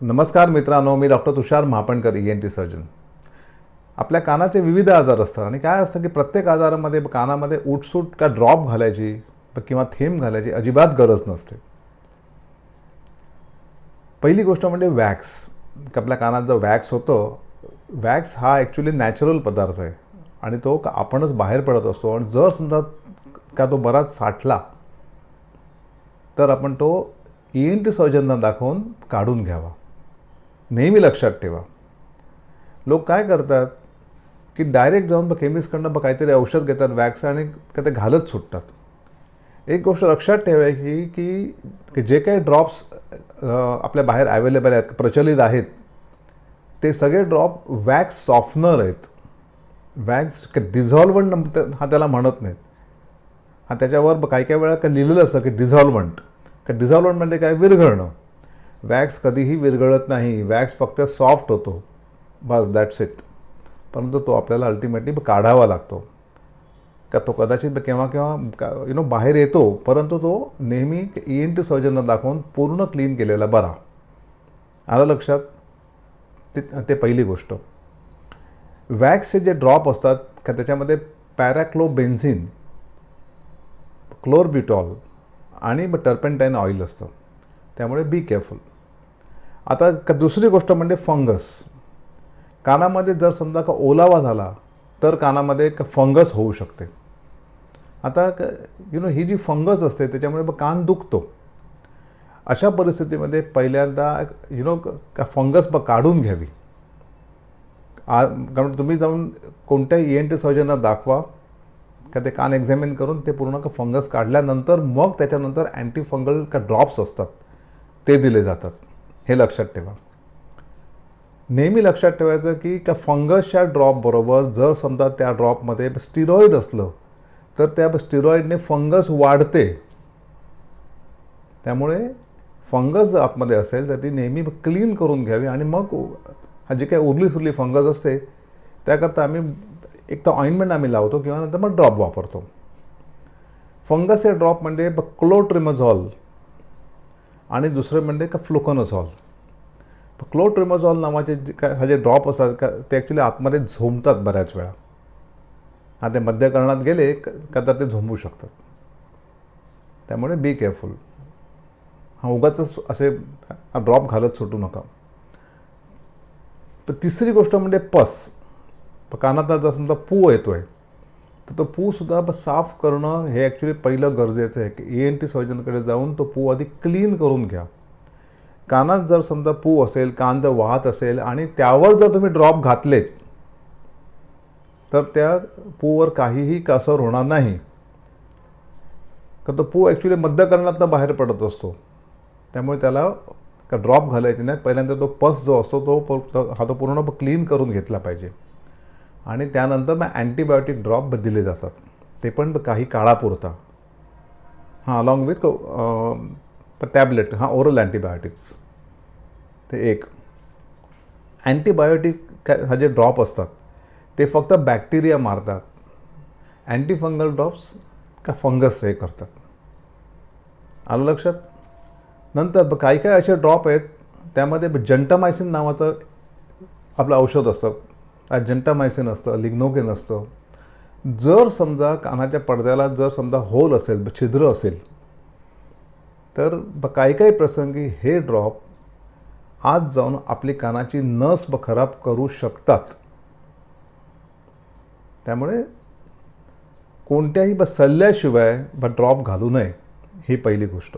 नमस्कार मित्रांनो मी doctor Tushar Mahapankar E N T surgeon आपल्या कानाचे विविध आजार असतात आणि काय असतं की प्रत्येक आजारामध्ये कानामध्ये उठसूट का ड्रॉप घालायची किंवा थेंब घालायची अजिबात गरज नसते. पहिली गोष्ट म्हणजे वॅक्स आपल्या कानात जो वॅक्स होतो वॅक्स हा ॲक्च्युली नॅचरल पदार्थ आहे आणि तो आपणच बाहेर पडत असतो आणि जर समजा का तो बराच साठला तर आपण तो ई एन टी सर्जनना दाखवून काढून घ्यावा. नेहमी लक्षात ठेवा. लोक काय करतात की डायरेक्ट जाऊन केमिस्टकडनं मग काहीतरी औषध घेतात वॅक्स आणि का ते घालत सुटतात. एक गोष्ट लक्षात ठेवायची की की जे काही ड्रॉप्स आपल्या बाहेर अवेलेबल आहेत प्रचलित आहेत ते सगळे ड्रॉप वॅक्स सॉफ्टनर आहेत. वॅक्स डिझॉल्वंट हा त्याला म्हणत नाहीत. हा त्याच्यावर ब- काही काही वेळा का लिहिलेलं असतं की डिझॉल्वंट का डिझॉल्वंट म्हणजे काय? विरघळणं. वॅक्स कधीही विरघळत नाही. वॅक्स फक्त सॉफ्ट होतो. बस दॅट्स इट परंतु तो आपल्याला अल्टिमेटली काढावा लागतो. का तो कदाचित केव्हा केव्हा यु नो बाहेर येतो परंतु तो नेहमी ई सर्जनला दाखवून पूर्ण क्लीन केलेला बरा. आलं लक्षात? ते ते पहिली गोष्ट. वॅक्सचे जे ड्रॉप असतात का त्याच्यामध्ये पॅराक्लोबेन्झिन क्लोरबिटॉल आणि टर्पेंटाईन ऑइल असतं. त्यामुळे बी केअरफुल आता क दुसरी गोष्ट म्हणजे फंगस कानामध्ये जर समजा का ओलावा झाला तर कानामध्ये एक फंगस होऊ शकते. आता क यु नो ही जी फंगस असते त्याच्यामुळे कान दुखतो. अशा परिस्थितीमध्ये पहिल्यांदा यु नो का फंगस ब काढून घ्यावी. आ कारण तुम्ही जाऊन कोणत्याही ई एन टी सर्जनला दाखवा का ते कान एक्झामिन करून ते पूर्ण का फंगस काढल्यानंतर मग त्याच्यानंतर अँटी फंगल का ड्रॉप्स असतात. ते दिले जातात. हे लक्षात ठेवा. नेहमी लक्षात ठेवायचं की का फंगसच्या ड्रॉपबरोबर जर समजा त्या ड्रॉपमध्ये स्टिरॉईड असलं तर त्या स्टिरॉईडने फंगस वाढते. त्यामुळे फंगस जर आतमध्ये असेल तर ती नेहमी क्लीन करून घ्यावी आणि मग जे जी काही उरली सुरली फंगस असते त्याकरता आम्ही एक तर ऑइंटमेंट आम्ही लावतो किंवा नंतर मग ड्रॉप वापरतो. फंगस हे ड्रॉप म्हणजे क्लोट्रिमझॉल. आणि दुसरं म्हणजे का फ्लुकोनझॉल. क्लोट्रिमझॉल नावाचे जे काय हा जे ड्रॉप असतात का ते ॲक्च्युली आतमध्ये झोंबतात बऱ्याच वेळा. हा ते मध्यकरणात गेले क- का तर ते झोंबू शकतात. त्यामुळे बी केअरफुल हा उगाच असे ड्रॉप घालत सुटू नका. तर तिसरी गोष्ट म्हणजे पस. प- कानात जर समजा पू येतो आहे तर तो पूसुद्धा साफ करणं हे ॲक्च्युली पहिलं गरजेचं आहे. की ए एन टी सर्जनकडे जाऊन तो पू आधी क्लीन करून घ्या. कानात जर समजा पू असेल कान जर वाहत असेल आणि त्यावर जर तुम्ही ड्रॉप घातलेत तर त्या पूवर काहीही कसर होणार नाही. का तो पू ॲक्च्युली मध्यकरणातनं बाहेर पडत असतो. त्यामुळे त्याला का ड्रॉप घालायचे नाही. पहिल्यांदा तो पस जो असतो तो हा तो पूर्ण क्लीन करून घेतला पाहिजे. आणि त्यानंतर मग अँटीबायोटिक ड्रॉप दिले जातात. ते पण काही काळापुरता. हां अलॉंग विथ टॅबलेट हां ओरल अँटीबायोटिक्स ते एक. अँटीबायोटिक हा जे ड्रॉप असतात ते फक्त बॅक्टेरिया मारतात. अँटीफंगल ड्रॉप्स का फंगस हे करतात. आलं लक्षात? नंतर ब- काही काही असे ड्रॉप आहेत त्यामध्ये जंटमायसिन नावाचं आपलं औषध असतं. अजंटामायसिन असतं लिग्नोगेन असतं. जर समजा कानाच्या पडद्याला जर समजा होल असेल छिद्र असेल तर काही काही प्रसंगी हे ड्रॉप आत जाऊन आपली कानाची नस ब खराब करू शकतात. त्यामुळे कोणत्याही ब सल्ल्याशिवाय ब ड्रॉप घालू नये ही पहिली गोष्ट.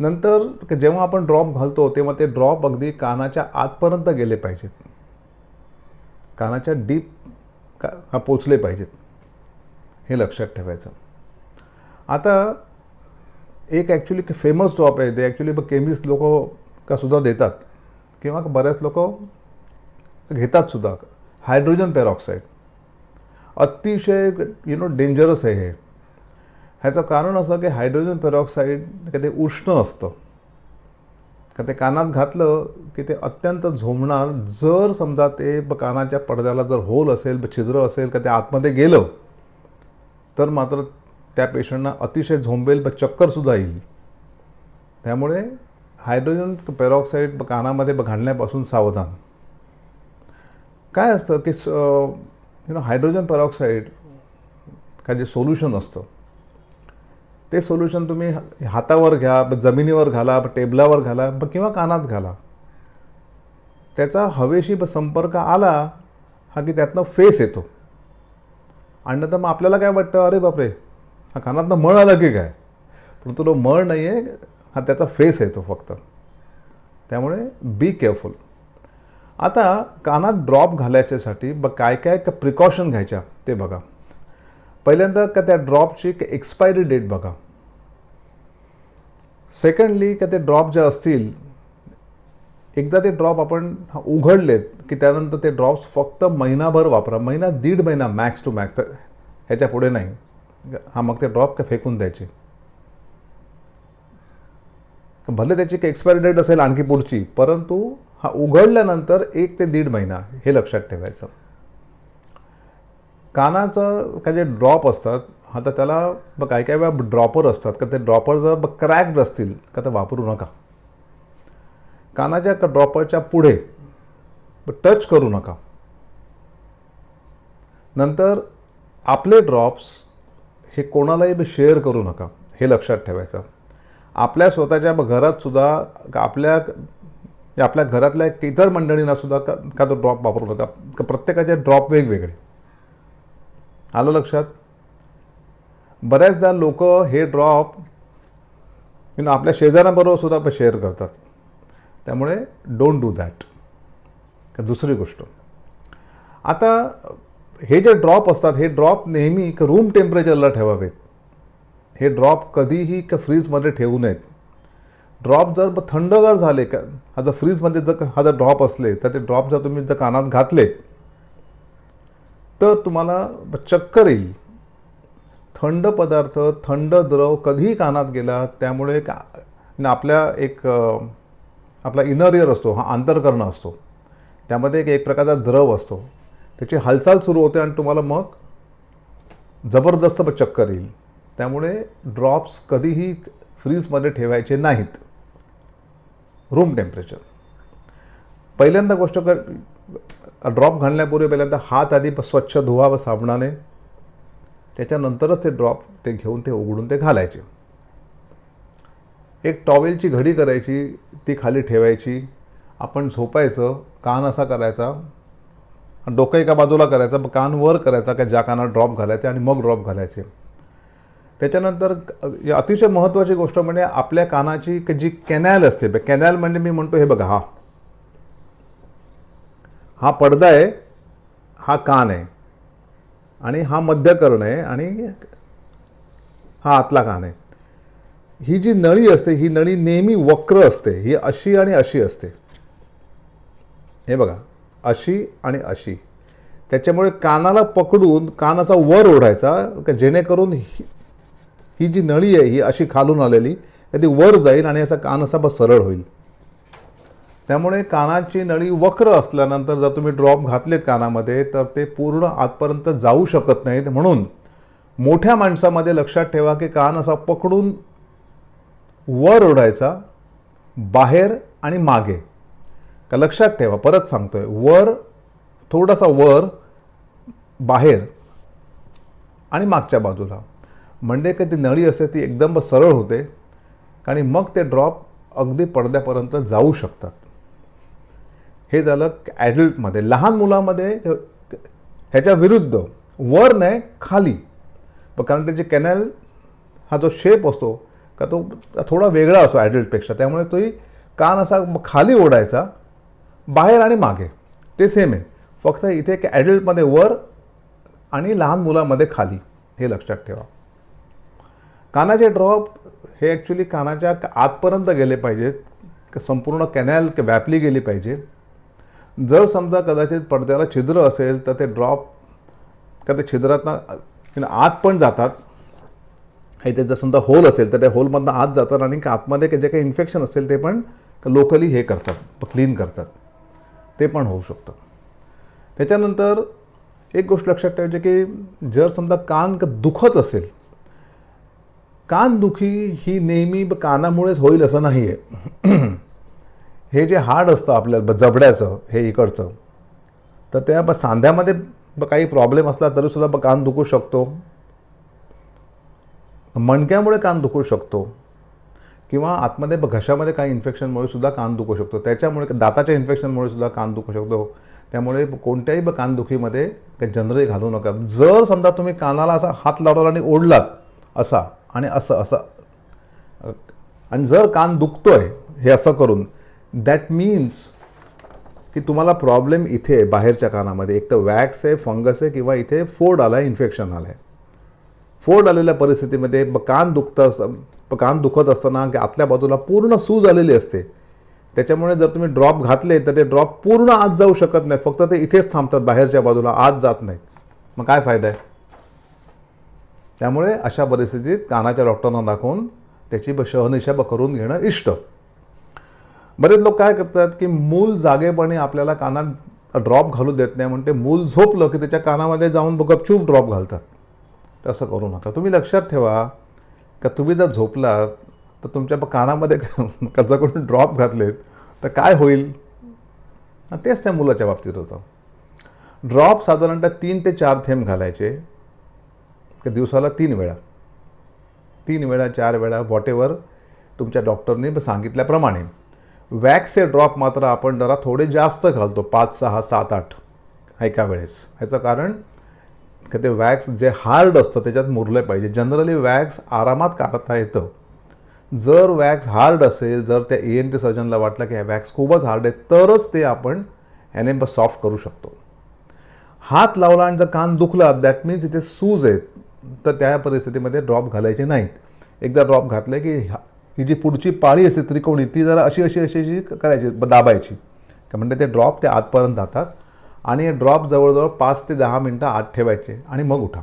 नंतर जेव्हा आपण ड्रॉप घालतो तेव्हा ते ड्रॉप अगदी कानाच्या आतपर्यंत गेले पाहिजेत. कानाच्या डीप का हा पोचले पाहिजेत. हे लक्षात ठेवायचं. आता एक ॲक्च्युली फेमस ड्रॉप आहे. ते ॲक्च्युली केमिस्ट लोक का सुद्धा देतात. किंवा बऱ्याच लोक घेतात सुद्धा. हायड्रोजन पेरॉक्साईड अतिशय यु नो डेंजरस आहे हे. ह्याचं कारण असं की हायड्रोजन पेरॉक्साईड का ते उष्ण असतं. का ते कानात घातलं की ते अत्यंत झोमणार जर समजा ते कानाच्या पडद्याला जर होल असेल ब- छिद्र असेल का ते आतमध्ये गेलं तर मात्र त्या पेशंटना अतिशय झोंबेल ब चक्करसुद्धा येईल. त्यामुळे हायड्रोजन पेरॉक्साईड कानामध्ये घालण्यापासून सावधान. काय असतं की यु नो हायड्रोजन पेरॉक्साईड काय जे सोल्युशन असतं ते सोल्युशन तुम्ही हातावर घ्या जमिनीवर घाला टेबलावर घाला किंवा कानात घाला. त्याचा हवेशी संपर्क आला हा की त्यातनं फेस येतो. आणि नंतर मग आपल्याला काय वाटतं? अरे बापरे हा कानातनं मळ आलं की काय? पण तो मळ नाही आहे हा त्याचा फेस येतो फक्त. त्यामुळे बी केअरफुल आता कानात ड्रॉप घालायच्यासाठी ब काय काय का प्रिकॉशन घ्यायच्या ते बघा. पहिल्यांदा का त्या ड्रॉपची एक्सपायरी डेट बघा. सेकंडली का ते ड्रॉप जे असतील एकदा ते ड्रॉप आपण उघडलेत की त्यानंतर ते ड्रॉप्स फक्त महिनाभर वापरा महिना दीड महिना मॅक्स टू मॅक्स ह्याच्या पुढे नाही. हा मग ते ड्रॉप का फेकून द्यायचे? भले त्याची काही एक्सपायरी डेट असेल आणखी पुढची परंतु हा उघडल्यानंतर एक ते दीड महिना हे लक्षात ठेवायचं. कानाचं काय जे ड्रॉप असतात आता त्याला काही काही वेळा ड्रॉपर असतात. का ते ड्रॉपर जर क्रॅक्ड असतील का ते वापरू नका. कानाच्या ड्रॉपरच्या पुढे टच करू नका. नंतर आपले ड्रॉप्स हे कोणालाही बी शेअर करू नका हे लक्षात ठेवायचं. आपल्या स्वतःच्या घरातसुद्धा घरात सुद्धा का आपल्या आपल्या घरातल्या इतर मंडळींना सुद्धा का का तो ड्रॉप वापरू नका. का प्रत्येकाचे ड्रॉप वेगवेगळे. आलं लक्षात? बऱ्याचदा लोक हे ड्रॉप यु नो आपल्या शेजाऱ्यांबरोबर सुद्धा शेअर करतात. त्यामुळे डोंट डू दॅट दुसरी गोष्ट. आता हे जे ड्रॉप असतात हे ड्रॉप नेहमी रूम टेम्परेचरला ठेवावेत. हे ड्रॉप कधीही का फ्रीजमध्ये ठेवू नयेत. ड्रॉप जर थंडगार झाले का हा जर फ्रीजमध्ये जर हा जर ड्रॉप असले तर ते ड्रॉप जर तुम्ही जर कानात घातले तर तुम्हाला चक्कर येईल. थंड पदार्थ थंड द्रव कधीही कानात गेला त्यामुळे का आपल्या एक आपला इनर इयर असतो हा आंतरकर्ण असतो. त्यामध्ये एक एक प्रकारचा द्रव असतो. त्याची हालचाल सुरू होते आणि तुम्हाला मग जबरदस्त चक्कर येईल. त्यामुळे ड्रॉप्स कधीही फ्रीजमध्ये ठेवायचे नाहीत. रूम टेम्परेचर पहिल्यांदा गोष्ट कर ड्रॉप घालण्यापूर्वी पहिल्यांदा हात आधी स्वच्छ धुवा व साबणाने. त्याच्यानंतरच ते ड्रॉप ते घेऊन ते उघडून ते घालायचे. एक टॉवेलची घडी करायची ती खाली ठेवायची. आपण झोपायचं कान असा करायचा. डोकं एका बाजूला करायचं कान वर करायचा का ज्या कानात ड्रॉप घालायचे आणि मग ड्रॉप घालायचे. त्याच्यानंतर अतिशय महत्त्वाची गोष्ट म्हणजे आपल्या कानाची जी कॅनॅल असते कॅनॅल म्हणजे मी म्हणतो हे बघा हा. हा पडदा आहे हा कान आहे आणि हा मध्यकर्ण आहे आणि हा आतला कान आहे. ही जी नळी असते ही नळी नेहमी वक्र असते ही अशी आणि अशी असते. हे बघा अशी आणि अशी. त्याच्यामुळे कानाला पकडून कान असा वर ओढायचा का जेणेकरून ही ही जी नळी आहे ही अशी खालून आलेली तर ती वर जाईल आणि असा कान असा बस सरळ होईल. त्यामुळे कानाची नळी वक्र असल्यानंतर जर तुम्ही ड्रॉप घातलेत कानामध्ये तर ते पूर्ण आतपर्यंत जाऊ शकत नाहीत. म्हणून मोठ्या माणसामध्ये लक्षात ठेवा की कान असा पकडून वर ओढायचा बाहेर आणि मागे. का लक्षात ठेवा परत सांगतोय वर थोडासा वर बाहेर आणि मागच्या बाजूला. म्हणजे का ती नळी असते ती एकदम सरळ होते आणि मग ते ड्रॉप अगदी पडद्यापर्यंत जाऊ शकतात. हे झालं ॲडल्टमध्ये लहान मुलामध्ये ह्याच्या विरुद्ध वर नाही खाली. कारण त्याची कॅनल हा जो शेप असतो का तो थोडा वेगळा असतो ॲडल्टपेक्षा त्यामुळे तोही कान असा खाली ओढायचा बाहेर आणि मागे. ते सेम आहे. फक्त इथे एक ॲडल्टमध्ये वर आणि लहान मुलामध्ये खाली. हे लक्षात ठेवा. कानाचे ड्रॉप हे ॲक्च्युली कानाच्या आतपर्यंत गेले पाहिजेत. संपूर्ण कॅनॅल व्यापली गेली पाहिजे जर समजा कदाचित पडद्याला छिद्र असेल तर ते ड्रॉप का ते छिद्रातनं आत पण जातात. हे ते जर समजा होल असेल तर त्या होलमधनं आत जातात आणि आतमध्ये जे काही इन्फेक्शन असेल ते पण लोकली हे करतात क्लीन करतात. ते पण होऊ शकतं. त्याच्यानंतर एक गोष्ट लक्षात ठेवायची की जर समजा कान दुखत असेल कानदुखी ही नेहमी कानामुळेच होईल असं नाही आहे हे जे हाड असतं आपल्याला जबड्याचं हे इकडचं तर त्या ब- सांध्यामध्ये ब- काही प्रॉब्लेम असला तरीसुद्धा ब- कान दुखू शकतो. मणक्यामुळे कान दुखू शकतो. किंवा आतमध्ये ब- घशामध्ये काही इन्फेक्शनमुळे सुद्धा कान दुखू शकतो. त्याच्यामुळे दाताच्या इन्फेक्शनमुळे सुद्धा कान दुखू शकतो. त्यामुळे कोणत्याही ब- कानदुखीमध्ये काही जनरली घालू नका. जर समजा तुम्ही कानाला असा हात लावला आणि ओढलात असा आणि असं असं आणि जर कान दुखतोय हे असं करून दॅट मीन्स की तुम्हाला प्रॉब्लेम इथे आहे बाहेरच्या कानामध्ये. एक तर वॅक्स आहे फंगस आहे किंवा इथे फोड आला आहे इन्फेक्शन आलं आहे फोड आलेल्या परिस्थितीमध्ये कान दुखत असं कान दुखत असताना की आतल्या बाजूला पूर्ण सूज आलेली असते. त्याच्यामुळे जर तुम्ही ड्रॉप घातले तर ते ड्रॉप पूर्ण आत जाऊ शकत नाही. फक्त ते इथेच थांबतात बाहेरच्या बाजूला आत जात नाहीत मग काय फायदा आहे? त्यामुळे अशा परिस्थितीत कानाच्या डॉक्टरांना दाखवून त्याची ब- शहनिशा ब- करून घेणं इष्ट. बरेच लोक काय करतात की मूल जागेपणे आपल्याला कानात ड्रॉप घालू देत नाही म्हणते मूल झोपलं की त्याच्या कानामध्ये जाऊन गपचूप ड्रॉप घालतात. तसं करू नका. तुम्ही लक्षात ठेवा का तुम्ही जर झोपलात तर तुमच्या ब- कानामध्ये जर करून ड्रॉप घातलेत तर काय होईल? तेच त्या मुलाच्या बाबतीत होतं. ड्रॉप साधारणतः तीन ते चार थेंब घालायचे. की दिवसाला तीन वेळा. तीन वेळा चार वेळा व्हॉट तुमच्या डॉक्टरने सांगितल्याप्रमाणे. वॅक्सचे ड्रॉप मात्र आपण जरा थोडे जास्त घालतो पाच सहा सात आठ एका वेळेस. ह्याचं कारण का ते वॅक्स जे हार्ड असतं त्याच्यात मुरलं पाहिजे. जनरली वॅक्स आरामात काढता येतं. जर वॅक्स हार्ड असेल जर त्या ए एन टी सर्जनला वाटलं की वॅक्स खूपच हार्ड आहे तरच ते आपण ह्याने सॉफ्ट करू शकतो. हात लावला आणि जर कान दुखला दॅट मीन्स इथे सूज आहेत तर त्या परिस्थितीमध्ये ड्रॉप घालायचे नाहीत. एकदा ड्रॉप घातले की ही जी पुढची पाळी असते त्रिकोणी ती जरा अशी अशी अशी अशी करायची ब- दाबायची. तर म्हणजे ते ड्रॉप ते आतपर्यंत जातात आणि हे ड्रॉप जवळजवळ पाच ते दहा मिनटं आत ठेवायचे आणि मग उठा.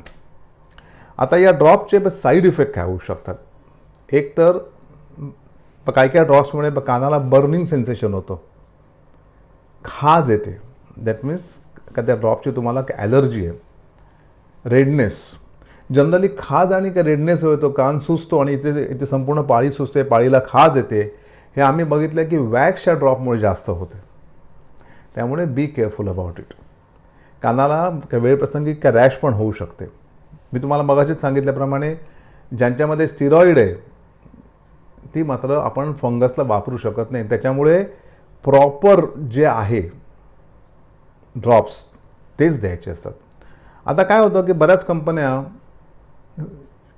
आता या ड्रॉपचे साईड इफेक्ट काय होऊ शकतात? एक तर ब- काय ड्रॉप्समुळे कानाला बर्निंग सेन्सेशन होतं. खाज येते. दॅट मीन्स का त्या ड्रॉपची तुम्हाला ॲलर्जी आहे. रेडनेस जनरली खाज आणि का रेडनेस होतो कान सुचतो आणि इथे इथे संपूर्ण पाळी सुचते पाळीला खाज येते. हे आम्ही बघितलं की वॅक्सच्या ड्रॉपमुळे जास्त होते. त्यामुळे बी केअरफुल अबाउट इट कानाला का वेळप्रसंगी का रॅश पण होऊ शकते. मी तुम्हाला मगाशीच सांगितल्याप्रमाणे ज्यांच्यामध्ये स्टिरॉईड आहे ती मात्र आपण फंगसला वापरू शकत नाही. त्याच्यामुळे प्रॉपर जे आहे ड्रॉप्स तेच द्यायचे असतात. आता काय होतं की बऱ्याच कंपन्या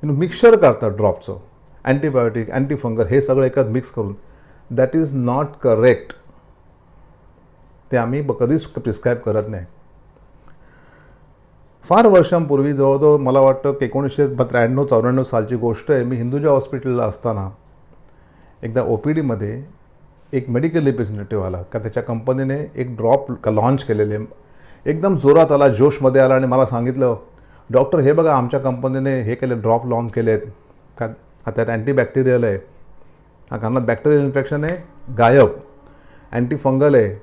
मिक्सचर करतात ड्रॉपचं अँटीबायोटिक अँटीफंगल हे सगळं एकच मिक्स करून. दॅट इज नॉट करेक्ट ते आम्ही ब- कधीच प्रिस्क्राईब करत नाही. फार वर्षांपूर्वी जवळजवळ मला वाटतं की एकोणीसशे त्र्याण्णव चौऱ्याण्णव सालची गोष्ट आहे. मी हिंदुजा हॉस्पिटलला असताना एकदा ओ पी डीमध्ये एक मेडिकल रिप्रेझेंटेटिव्ह आला. का त्याच्या कंपनीने एक ड्रॉप का लॉन्च केलेले एकदम जोरात आला जोशमध्ये आला आणि मला सांगितलं डॉक्टर हे बघा आमच्या कंपनीने हे केले ड्रॉप लॉन्च केले आहेत का त्यात अँटीबॅक्टेरियल आहे. हा कानात बॅक्टेरियल इन्फेक्शन आहे गायब. अँटीफंगल आहे.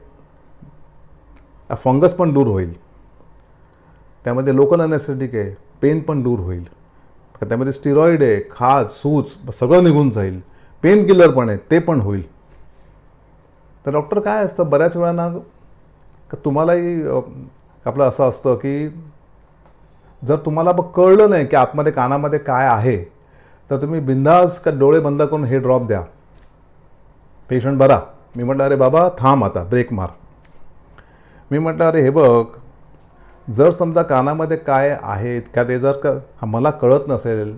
फंगस पण दूर होईल. त्यामध्ये लोकल अनेस्थेटिक आहे पेन पण दूर होईल. त्यामध्ये स्टिरॉईड आहे खाज सूज सगळं निघून जाईल. पेन किलर पण आहे ते पण होईल. तर डॉक्टर काय असतं बऱ्याच वेळांना तुम्हालाही आपलं असं असतं की जर तुम्हाला बघ कळलं नाही की आतमध्ये कानामध्ये काय आहे तर तुम्ही बिंदास का डोळे बंद करून हे ड्रॉप द्या. पेशंट बरा. मी म्हटलं अरे बाबा थांब आता ब्रेक मार. मी म्हटलं अरे हे बघ जर समजा कानामध्ये काय आहे का ते जर का मला कळत नसेल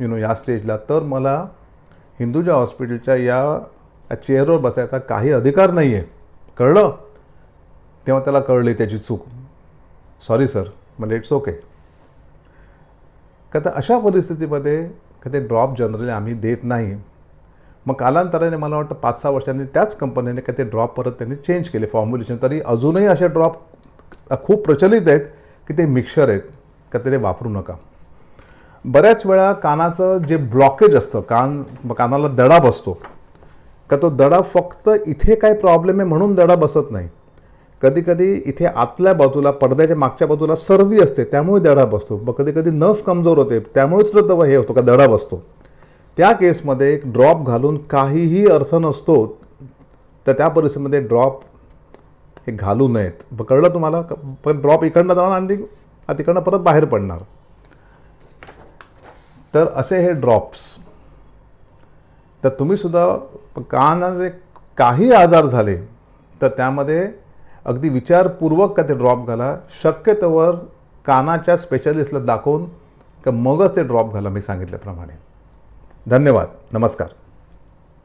यु नो या स्टेजला तर मला हिंदुजा हॉस्पिटलच्या या चेअरवर बसायचा काही अधिकार नाही आहे कळलं? तेव्हा त्याला कळली त्याची चूक. सॉरी सर म्हणजे इट्स ओके का तर अशा परिस्थितीमध्ये का ते ड्रॉप जनरली आम्ही देत नाही. मग कालांतराने मला वाटतं पाच सहा वर्षांनी त्याच कंपनीने का ते ड्रॉप परत त्यांनी चेंज केले फॉर्म्युलेशन तरी अजूनही असे ड्रॉप खूप प्रचलित आहेत की ते मिक्सर आहेत का ते वापरू नका. बऱ्याच वेळा कानाचं जे ब्लॉकेज असतं कान कानाला दडा बसतो का तो दडा फक्त इथे काय प्रॉब्लेम आहे म्हणून दडा बसत नाही. कधीकधी इथे आतल्या बाजूला पडद्याच्या मागच्या बाजूला सर्दी असते त्यामुळे दडा बसतो. मग कधी कधी नस कमजोर होते त्यामुळेच सुद्धा हे होतो का दडा बसतो. त्या केसमध्ये एक ड्रॉप घालून काहीही अर्थ नसतो तर त्या परिस्थितीमध्ये ड्रॉप हे घालू नयेत. कळलं तुम्हाला? पण ड्रॉप इकडनं जाणार आणि तिकडनं परत बाहेर पडणार. तर असे हे ड्रॉप्स. तर तुम्हीसुद्धा कानाचे काही आजार झाले तर त्यामध्ये अगदी विचारपूर्वक का ते ड्रॉप घाला? शक्यतोवर कानाच्या स्पेशलिस्टला दाखवून का मगच ते ड्रॉप घाला मी सांगितल्याप्रमाणे. धन्यवाद. नमस्कार.